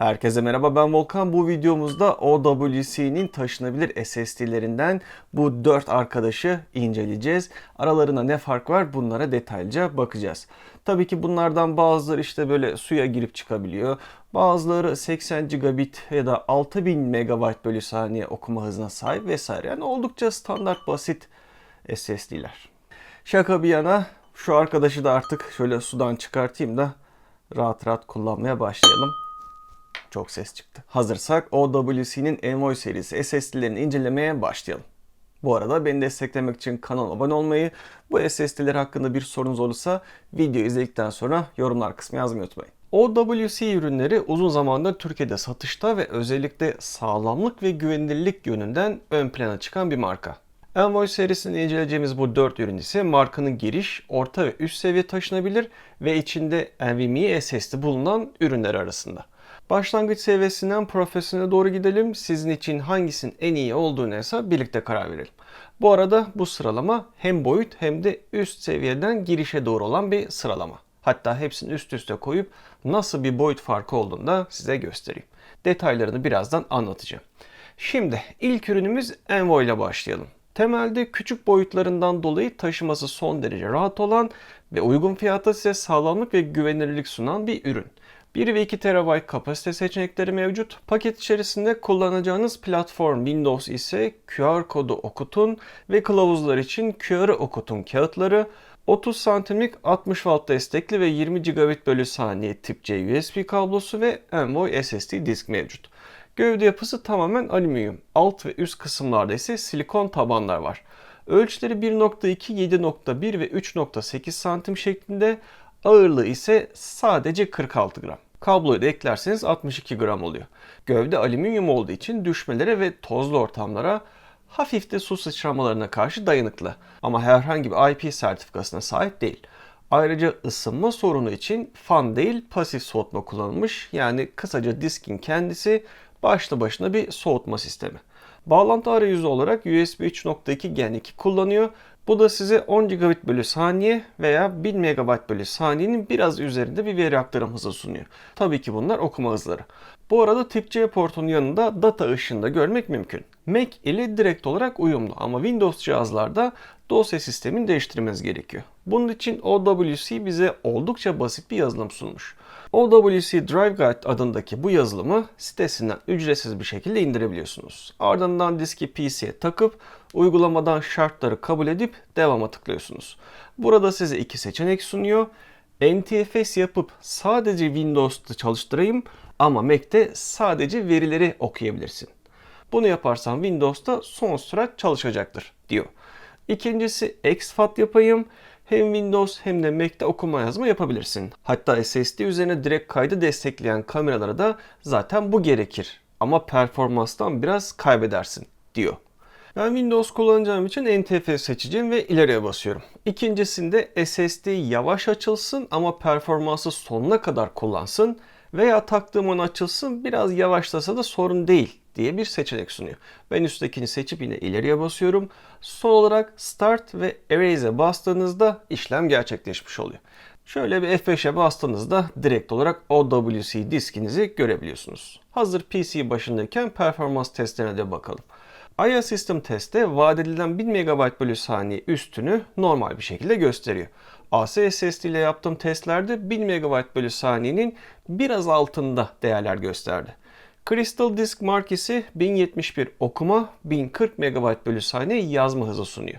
Herkese merhaba ben Volkan. Bu videomuzda OWC'nin taşınabilir SSD'lerinden bu 4 arkadaşı inceleyeceğiz. Aralarında ne fark var bunlara detaylıca bakacağız. Tabii ki bunlardan bazıları işte böyle suya girip çıkabiliyor. Bazıları 80 gigabit ya da 6000 MB bölü saniye okuma hızına sahip vesaire. Yani oldukça standart basit SSD'ler. Şaka bir yana şu arkadaşı da artık şöyle sudan çıkartayım da rahat rahat kullanmaya başlayalım. Çok ses çıktı. Hazırsak OWC'nin Envoy serisi SSD'lerini incelemeye başlayalım. Bu arada beni desteklemek için kanala abone olmayı, bu SSD'ler hakkında bir sorunuz olursa video izledikten sonra yorumlar kısmı yazmayı unutmayın. OWC ürünleri uzun zamandır Türkiye'de satışta ve özellikle sağlamlık ve güvenilirlik yönünden ön plana çıkan bir marka. Envoy serisinde inceleyeceğimiz bu 4 ürün ise markanın giriş, orta ve üst seviye taşınabilir ve içinde NVMe SSD bulunan ürünler arasında. Başlangıç seviyesinden profesyonele doğru gidelim. Sizin için hangisinin en iyi olduğunu ise birlikte karar verelim. Bu arada bu sıralama hem boyut hem de üst seviyeden girişe doğru olan bir sıralama. Hatta hepsini üst üste koyup nasıl bir boyut farkı olduğunu da size göstereyim. Detaylarını birazdan anlatacağım. Şimdi ilk ürünümüz Envoy ile başlayalım. Temelde küçük boyutlarından dolayı taşıması son derece rahat olan ve uygun fiyata size sağlamlık ve güvenilirlik sunan bir ürün. 1 ve 2 TB kapasite seçenekleri mevcut. Paket içerisinde kullanacağınız platform Windows ise QR kodu okutun ve kılavuzlar için QR'ı okutun kağıtları, 30 santimlik 60 Watt destekli ve 20 GB bölü saniye tip C USB kablosu ve Envoy SSD disk mevcut. Gövde yapısı tamamen alüminyum. Alt ve üst kısımlarda ise silikon tabanlar var. Ölçüleri 1.2, 7.1 ve 3.8 santim şeklinde Ağırlığı ise sadece 46 gram. Kabloyu da eklerseniz 62 gram oluyor. Gövde alüminyum olduğu için düşmelere ve tozlu ortamlara hafif de su sıçramalarına karşı dayanıklı ama herhangi bir IP sertifikasına sahip değil. Ayrıca ısınma sorunu için fan değil pasif soğutma kullanılmış. Yani kısaca diskin kendisi başlı başına bir soğutma sistemi. Bağlantı arayüzü olarak USB 3.2 Gen 2 kullanıyor bu da size 10 gigabit bölü saniye veya 1000 MB bölü saniyenin biraz üzerinde bir veri aktarım hızı sunuyor. Tabii ki bunlar okuma hızları. Bu arada tip C portunun yanında data ışığında görmek mümkün. Mac ile direkt olarak uyumlu ama Windows cihazlarda dosya sistemini değiştirmeniz gerekiyor. Bunun için OWC bize oldukça basit bir yazılım sunmuş. OWC Drive Guide adındaki bu yazılımı sitesinden ücretsiz bir şekilde indirebiliyorsunuz. Ardından diski PC'ye takıp uygulamadan şartları kabul edip devama tıklıyorsunuz. Burada size iki seçenek sunuyor. NTFS yapıp sadece Windows'ta çalıştırayım ama Mac'te sadece verileri okuyabilirsin. Bunu yaparsan Windows'ta son sürat çalışacaktır diyor. İkincisi exFAT yapayım hem Windows hem de Mac'te okuma yazma yapabilirsin. Hatta SSD üzerine direkt kaydı destekleyen kameralara da zaten bu gerekir. Ama performanstan biraz kaybedersin diyor. Ben Windows kullanacağım için NTFS seçeceğim ve ileriye basıyorum. İkincisinde SSD yavaş açılsın ama performansı sonuna kadar kullansın veya taktığım onu açılsın biraz yavaşlasa da sorun değil diye bir seçenek sunuyor. Ben üsttekini seçip yine ileriye basıyorum. Son olarak Start ve Erase'e bastığınızda işlem gerçekleşmiş oluyor. Şöyle bir F5'e bastığınızda direkt olarak OWC diskinizi görebiliyorsunuz. Hazır PC başındayken performans testlerine de bakalım. IA System testte vaat edilen 1000 MB bölü saniye üstünü normal bir şekilde gösteriyor. AC SSD ile yaptığım testlerde 1000 MB bölü saniyenin biraz altında değerler gösterdi. Crystal Disk markası 1071 okuma, 1040 MB bölü saniye yazma hızı sunuyor.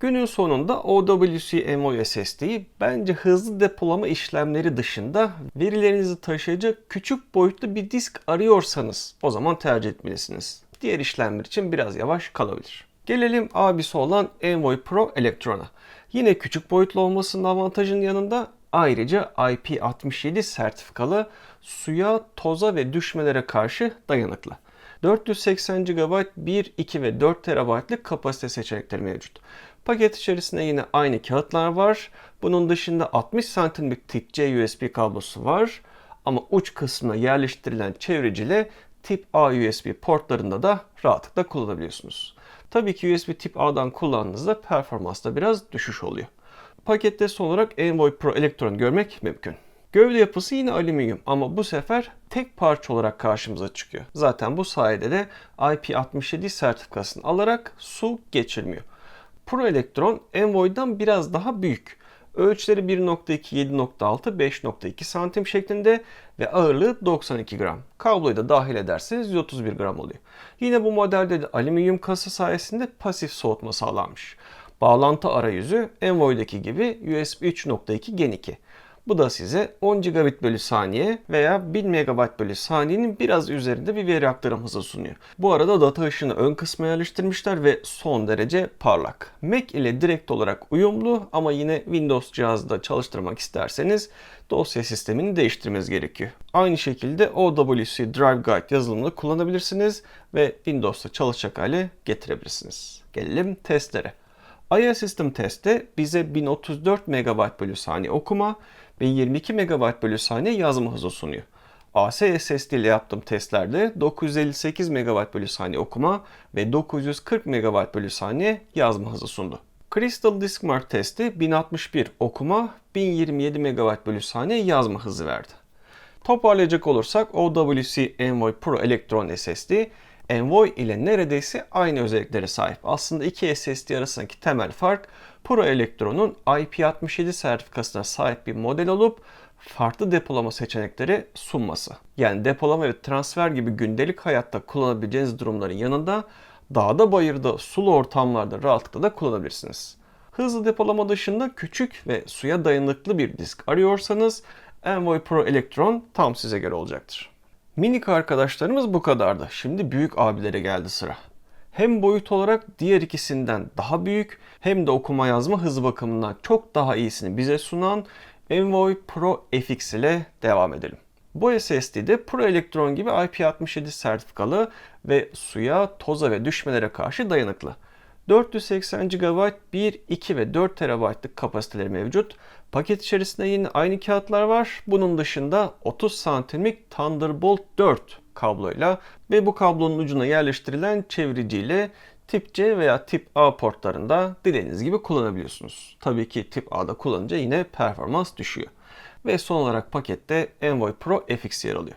Günün sonunda OWC MO SSD'yi bence hızlı depolama işlemleri dışında verilerinizi taşıyacak küçük boyutlu bir disk arıyorsanız o zaman tercih etmelisiniz. Diğer işlemler için biraz yavaş kalabilir. Gelelim abisi olan Envoy Pro Electron'a. Yine küçük boyutlu olmasının avantajının yanında ayrıca IP67 sertifikalı suya, toza ve düşmelere karşı dayanıklı. 480 GB 1, 2 ve 4 TB'lık kapasite seçenekleri mevcut. Paket içerisinde yine aynı kağıtlar var. Bunun dışında 60 santimlik tip C USB kablosu var. Ama uç kısmına yerleştirilen çevreciyle tip A USB portlarında da rahatlıkla kullanabiliyorsunuz. Tabii ki USB tip A'dan kullandığınızda performansta biraz düşüş oluyor. Pakette son olarak Envoy Pro Electron görmek mümkün. Gövde yapısı yine alüminyum ama bu sefer tek parça olarak karşımıza çıkıyor. Zaten bu sayede de IP67 sertifikasını alarak su geçirmiyor. Pro Elektron Envoy'dan biraz daha büyük. Ölçüleri 1.2, 7.6, 5.2 santim şeklinde ve ağırlığı 92 gram. Kabloyu da dahil ederseniz 131 gram oluyor. Yine bu modelde de alüminyum kasa sayesinde pasif soğutma sağlanmış. Bağlantı arayüzü Envoy'daki gibi USB 3.2 Gen 2. Bu da size 10 gigabit bölü saniye veya 1000 megabayt bölü saniyenin biraz üzerinde bir veri aktarım hızı sunuyor. Bu arada data ışını ön kısma yerleştirmişler ve son derece parlak. Mac ile direkt olarak uyumlu ama yine Windows cihazda çalıştırmak isterseniz dosya sistemini değiştirmeniz gerekiyor. Aynı şekilde OWC Drive Guide yazılımını kullanabilirsiniz ve Windows'ta çalışacak hale getirebilirsiniz. Gelelim testlere. IA System testte bize 1034 MB bölü saniye okuma ve 22 MB bölü saniye yazma hızı sunuyor. AC SSD ile yaptığım testlerde 958 MB bölü saniye okuma ve 940 MB bölü saniye yazma hızı sundu. Crystal Disk Mark testi 1061 okuma, 1027 MB bölü saniye yazma hızı verdi. Toparlayacak olursak OWC Envoy Pro Electron SSD Envoy ile neredeyse aynı özelliklere sahip. Aslında iki SSD arasındaki temel fark Pro Electron'un IP67 sertifikasına sahip bir model olup farklı depolama seçenekleri sunması. Yani depolama ve transfer gibi gündelik hayatta kullanabileceğiniz durumların yanında dağda bayırda sulu ortamlarda rahatlıkla da kullanabilirsiniz. Hızlı depolama dışında küçük ve suya dayanıklı bir disk arıyorsanız Envoy Pro Electron tam size göre olacaktır. Minik arkadaşlarımız bu kadardı. Şimdi büyük abilere geldi sıra. Hem boyut olarak diğer ikisinden daha büyük hem de okuma yazma hızı bakımından çok daha iyisini bize sunan Envoy Pro FX ile devam edelim. Bu SSD'de Pro Electron gibi IP67 sertifikalı ve suya, toza ve düşmelere karşı dayanıklı. 480 GB, 1, 2 ve 4 TB'lık kapasiteleri mevcut. Paket içerisinde yine aynı kağıtlar var. Bunun dışında 30 santimlik Thunderbolt 4 kabloyla ve bu kablonun ucuna yerleştirilen çeviriciyle tip C veya tip A portlarında dilediğiniz gibi kullanabiliyorsunuz. Tabii ki tip A'da kullanınca yine performans düşüyor. Ve son olarak pakette Envoy Pro FX yer alıyor.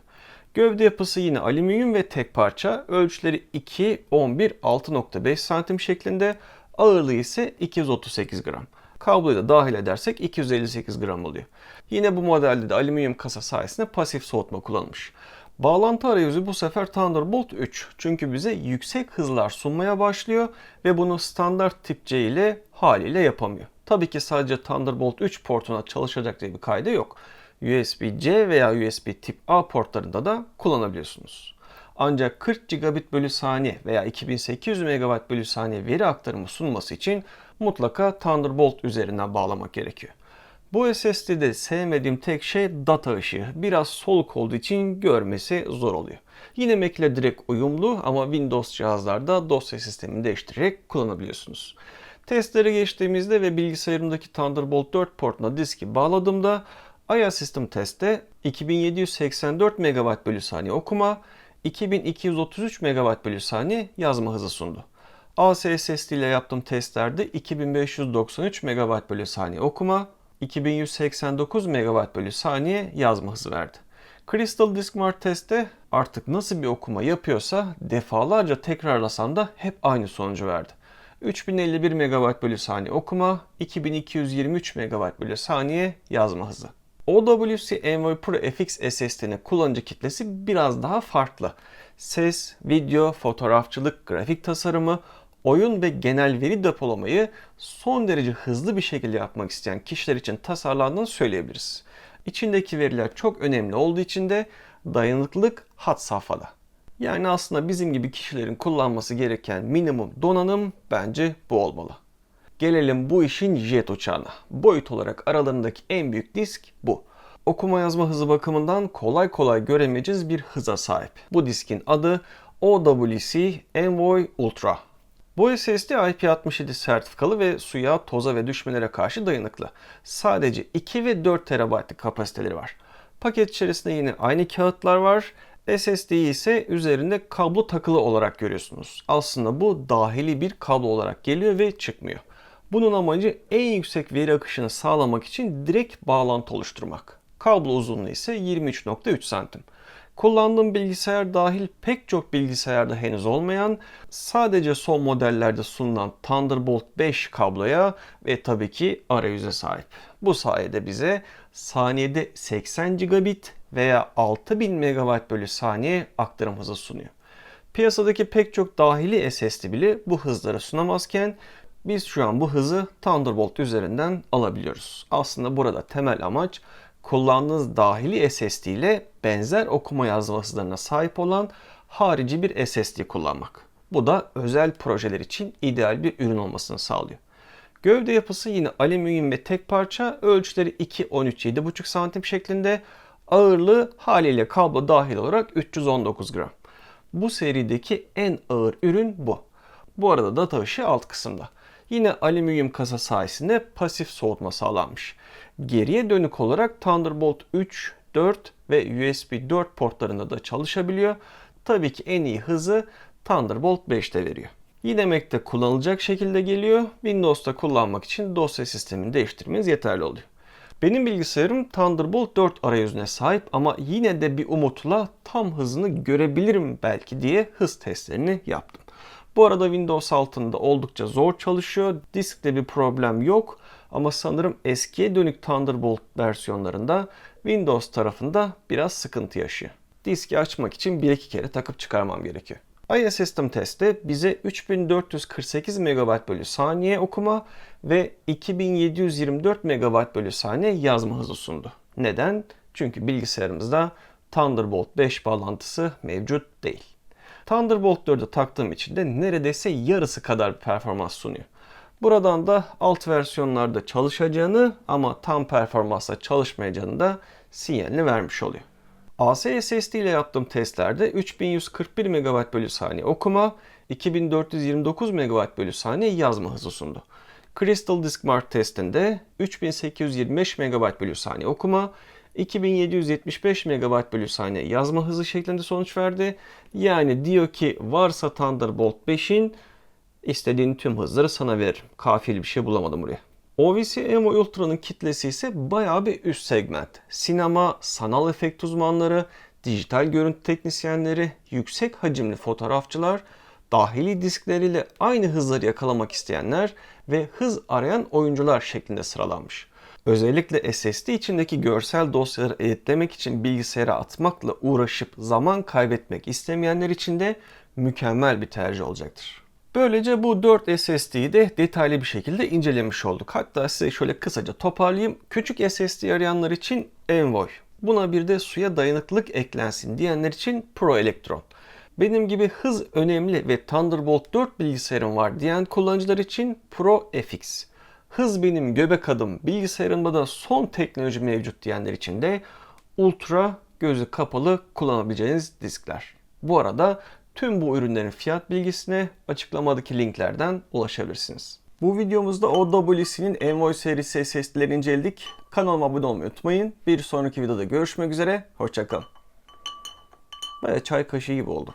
Gövde yapısı yine alüminyum ve tek parça. Ölçüleri 2, 11, 6.5 santim şeklinde. Ağırlığı ise 238 gram. Kabloyu da dahil edersek 258 gram oluyor. Yine bu modelde de alüminyum kasa sayesinde pasif soğutma kullanılmış. Bağlantı arayüzü bu sefer Thunderbolt 3. Çünkü bize yüksek hızlar sunmaya başlıyor ve bunu standart tip C ile haliyle yapamıyor. Tabii ki sadece Thunderbolt 3 portuna çalışacak diye bir kaydı yok. USB-C veya USB tip A portlarında da kullanabiliyorsunuz. Ancak 40 gigabit bölü saniye veya 2800 MB bölü saniye veri aktarımı sunması için mutlaka Thunderbolt üzerinden bağlamak gerekiyor. Bu SSD'de sevmediğim tek şey data ışığı. Biraz soluk olduğu için görmesi zor oluyor. Yine Mac ile direkt uyumlu ama Windows cihazlarda dosya sistemini değiştirerek kullanabiliyorsunuz. Testlere geçtiğimizde ve bilgisayarımdaki Thunderbolt 4 portuna diski bağladığımda IA System testte 2784 MB bölü saniye okuma, 2233 MB bölü saniye yazma hızı sundu. AC SSD ile yaptığım testlerde 2593 MB bölü saniye okuma, 2189 MB bölü saniye yazma hızı verdi. Crystal Disk Mark testte artık nasıl bir okuma yapıyorsa defalarca tekrarlasam da hep aynı sonucu verdi. 3051 MB bölü saniye okuma, 2223 MB bölü saniye yazma hızı. OWC Envoy Pro FX SSD'nin kullanıcı kitlesi biraz daha farklı. Ses, video, fotoğrafçılık, grafik tasarımı, oyun ve genel veri depolamayı son derece hızlı bir şekilde yapmak isteyen kişiler için tasarlandığını söyleyebiliriz. İçindeki veriler çok önemli olduğu için de dayanıklılık hat safhada. Yani aslında bizim gibi kişilerin kullanması gereken minimum donanım bence bu olmalı. Gelelim bu işin jet uçağına. Boyut olarak aralarındaki en büyük disk bu. Okuma yazma hızı bakımından kolay kolay göremeyeceğiz bir hıza sahip. Bu diskin adı OWC Envoy Ultra. Bu SSD IP67 sertifikalı ve suya, toza ve düşmelere karşı dayanıklı. Sadece 2 ve 4 TB'lık kapasiteleri var. Paket içerisinde yine aynı kağıtlar var. SSD'yi ise üzerinde kablo takılı olarak görüyorsunuz. Aslında bu dahili bir kablo olarak geliyor ve bunun amacı en yüksek veri akışını sağlamak için direkt bağlantı oluşturmak. Kablo uzunluğu ise 23.3 santim. Kullandığım bilgisayar dahil pek çok bilgisayarda henüz olmayan, sadece son modellerde sunulan Thunderbolt 5 kabloya ve tabii ki arayüze sahip. Bu sayede bize saniyede 80 gigabit veya 6000 MB bölü saniye aktarım hızı sunuyor. Piyasadaki pek çok dahili SSD bile bu hızları sunamazken biz şu an bu hızı Thunderbolt üzerinden alabiliyoruz. Aslında burada temel amaç kullandığınız dahili SSD ile benzer okuma yazma hızlarına sahip olan harici bir SSD kullanmak. Bu da özel projeler için ideal bir ürün olmasını sağlıyor. Gövde yapısı yine alüminyum ve tek parça, ölçüleri 2-13-7,5 santim şeklinde, ağırlığı haliyle kablo dahil olarak 319 gram. Bu serideki en ağır ürün bu. Bu arada data ışığı alt kısımda. Yine alüminyum kasa sayesinde pasif soğutma sağlanmış. Geriye dönük olarak Thunderbolt 3, 4 ve USB 4 portlarında da çalışabiliyor. Tabii ki en iyi hızı Thunderbolt 5'te veriyor. Yine Mac'te kullanılacak şekilde geliyor. Windows'ta kullanmak için dosya sistemini değiştirmeniz yeterli oluyor. Benim bilgisayarım Thunderbolt 4 arayüzüne sahip ama yine de bir umutla tam hızını görebilirim belki diye hız testlerini yaptım. Bu arada Windows altında oldukça zor çalışıyor. Diskte bir problem yok ama sanırım eskiye dönük Thunderbolt versiyonlarında Windows tarafında biraz sıkıntı yaşıyor. Diski açmak için bir iki kere takıp çıkarmam gerekiyor. IS System Test'te bize 3448 MB bölü saniye okuma ve 2724 MB bölü saniye yazma hızı sundu. Neden? Çünkü bilgisayarımızda Thunderbolt 5 bağlantısı mevcut değil. Thunderbolt 4'ü taktığım için de neredeyse yarısı kadar performans sunuyor. Buradan da alt versiyonlarda çalışacağını ama tam performansla çalışmayacağını da sinyalini vermiş oluyor. AC SSD ile yaptığım testlerde 3141 MB bölü saniye okuma, 2429 MB bölü saniye yazma hızı sundu. Crystal Disk Mark testinde 3825 MB bölü saniye okuma, 2775 MB bölü saniye yazma hızı şeklinde sonuç verdi. Yani diyor ki varsa Thunderbolt 5'in istediğin tüm hızları sana veririm. Kafiyeli bir şey bulamadım buraya. OVC Evo Ultra'nın kitlesi ise bayağı bir üst segment. Sinema, sanal efekt uzmanları, dijital görüntü teknisyenleri, yüksek hacimli fotoğrafçılar, dahili diskleriyle aynı hızları yakalamak isteyenler ve hız arayan oyuncular şeklinde sıralanmış. Özellikle SSD içindeki görsel dosyaları editlemek için bilgisayara atmakla uğraşıp zaman kaybetmek istemeyenler için de mükemmel bir tercih olacaktır. Böylece bu 4 SSD'yi de detaylı bir şekilde incelemiş olduk. Hatta size şöyle kısaca toparlayayım. Küçük SSD arayanlar için Envoy. Buna bir de suya dayanıklılık eklensin diyenler için Pro Electron. Benim gibi hız önemli ve Thunderbolt 4 bilgisayarım var diyen kullanıcılar için Pro FX. Hız benim göbek adım, bilgisayarımda da son teknoloji mevcut diyenler için de ultra gözü kapalı kullanabileceğiniz diskler. Bu arada tüm bu ürünlerin fiyat bilgisine açıklamadaki linklerden ulaşabilirsiniz. Bu videomuzda OWC'nin Envoy serisi SSD'leri inceledik. Kanalıma abone olmayı unutmayın. Bir sonraki videoda görüşmek üzere. Hoşçakalın. Baya çay kaşığı gibi oldu.